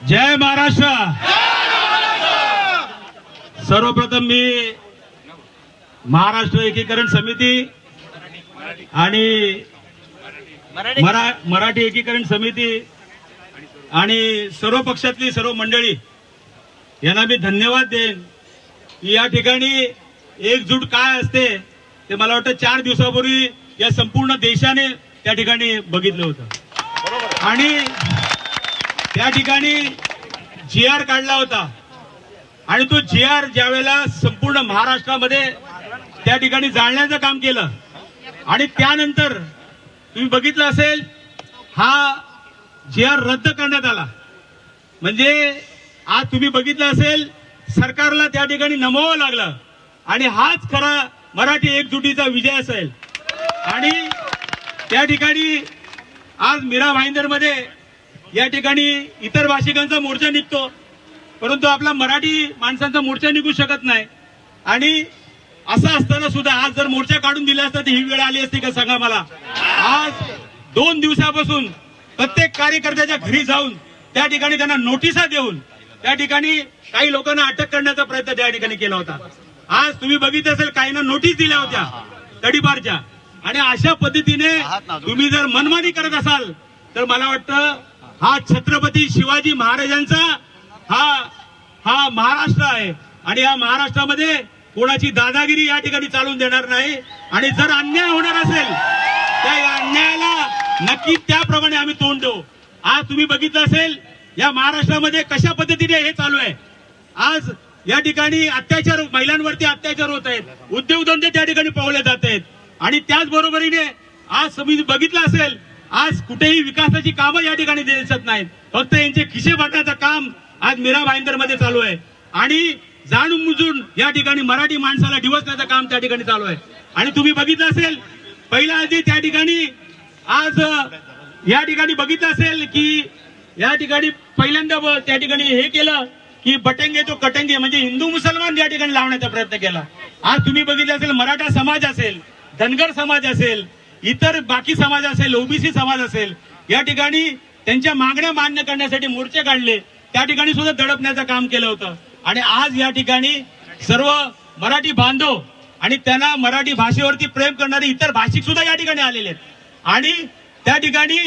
जय महाराष्ट्र! सर्वप्रथम मी महाराष्ट्र एकीकरण समिती आणि मरा मराठी एकीकरण समिती आणि सर्व पक्षातली सर्व मंडळी यांना मी धन्यवाद देईन. की या ठिकाणी एकजूट काय असते ते मला वाटतं चार दिवसापूर्वी या संपूर्ण देशाने त्या ठिकाणी बघितलं होतं. आणि त्या ठिकाणी जी आर काढला होता. आणि तो जी आर ज्यावेळेला संपूर्ण महाराष्ट्रामध्ये त्या ठिकाणी जाळण्याचं काम केलं. आणि त्यानंतर तुम्ही बघितलं असेल हा जी आर रद्द करण्यात आला. म्हणजे आज तुम्ही बघितलं असेल सरकारला त्या ठिकाणी नमवावं लागलं. आणि हाच खरा मराठी एकजुटीचा विजय असेल. आणि त्या ठिकाणी आज मीरा भाईंदरमध्ये या ठिकाणी इतर भाषिकांचा मोर्चा निघतो परंतु आपला मराठी माणसांचा मोर्चा निघू शकत नाही. आणि असं असताना सुद्धा आज जर मोर्चा काढून दिला असता तर ही वेळ आली असती का सांगा मला? आज दोन दिवसापासून प्रत्येक कार्यकर्त्याच्या घरी जाऊन त्या ठिकाणी त्यांना नोटिसा देऊन त्या ठिकाणी काही लोकांना अटक करण्याचा प्रयत्न त्या ठिकाणी केला होता. आज तुम्ही बघितलं असेल काहींना नोटीस दिल्या होत्या तडीपारच्या. आणि अशा पद्धतीने तुम्ही जर मनमानी करत असाल तर मला वाटतं हा छत्रपती शिवाजी महाराजांचा हा हा महाराष्ट्र आहे. आणि या महाराष्ट्रामध्ये कोणाची दादागिरी या ठिकाणी चालून देणार नाही. आणि जर अन्याय होणार असेल त्या अन्यायाला नक्की त्याप्रमाणे आम्ही तोंड देऊ. आज तुम्ही बघितलं असेल या महाराष्ट्रामध्ये कशा पद्धतीने हे चालू आहे. आज या ठिकाणी अत्याचार महिलांवरती अत्याचार होत आहेत. उद्योगधंदे त्या ठिकाणी पावले जात आहेत. आणि त्याचबरोबरीने आज तुम्ही बघितलं असेल आज कुठेही विकासाची कामं या ठिकाणी दिसत नाहीत. फक्त यांचे खिशे भरण्याचं काम आज मीरा भाईंदरमध्ये चालू आहे. आणि जाणून बुजून या ठिकाणी मराठी माणसाला डिवसण्याचं काम त्या ठिकाणी चालू आहे. आणि तुम्ही बघितलं असेल पहिल्या आधी त्या ठिकाणी आज या ठिकाणी बघितलं असेल की या ठिकाणी पहिल्यांदा त्या ठिकाणी हे केलं की बटंगे तो कटंगे म्हणजे हिंदू मुसलमान या ठिकाणी लावण्याचा प्रयत्न केला. आज तुम्ही बघितलं असेल मराठा समाज असेल धनगर समाज असेल इतर बाकी समाज असेल ओबीसी समाज असेल या ठिकाणी त्यांच्या मागण्या मान्य करण्यासाठी मोर्चे काढले त्या ठिकाणी सुद्धा दडपण्याचं काम केलं होतं. आणि आज या ठिकाणी सर्व मराठी बांधव आणि त्यांना मराठी भाषेवरती प्रेम करणारे इतर भाषिक सुद्धा या ठिकाणी आलेले आहेत. आणि त्या ठिकाणी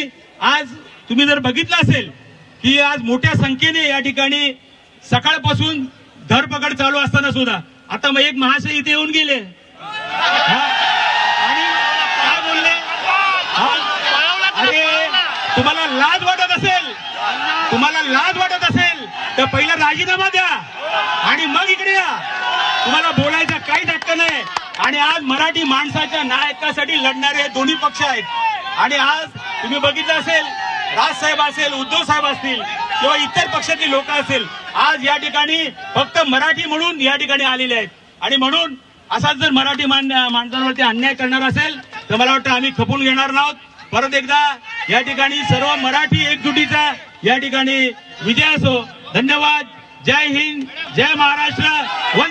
आज तुम्ही जर बघितलं असेल की आज मोठ्या संख्येने या ठिकाणी सकाळपासून धरपकड चालू असताना सुद्धा आता मग एक महाशय इथे येऊन गेले हा? आणि काय बोलले हा? अरे तुम्हाला लाज वाटत असेल तुम्हाला लाज वाटत असेल तर पहिला राजीनामा द्या. आणि मग इकडे या. तुम्हाला बोलायचा काहीच हक्क नाही. आणि आज मराठी माणसाच्या नायकासाठी लढणारे दोन्ही पक्ष आहेत. आणि आज तुम्ही बघितलं असेल राजसाहेब असेल उद्धव साहेब असतील किंवा इतर पक्षातील लोक असेल आज या ठिकाणी फक्त मराठी म्हणून या ठिकाणी आलेले आहेत. आणि म्हणून असाच जर मराठी मान माणसांवरती अन्याय करणार असेल तर मला वाटतं आम्ही खपून घेणार नाहोत. परत एकदा या ठिकाणी सर्व मराठी एकजुटीचा या ठिकाणी विजय असो. धन्यवाद. जय हिंद. जय महाराष्ट्र. वंदे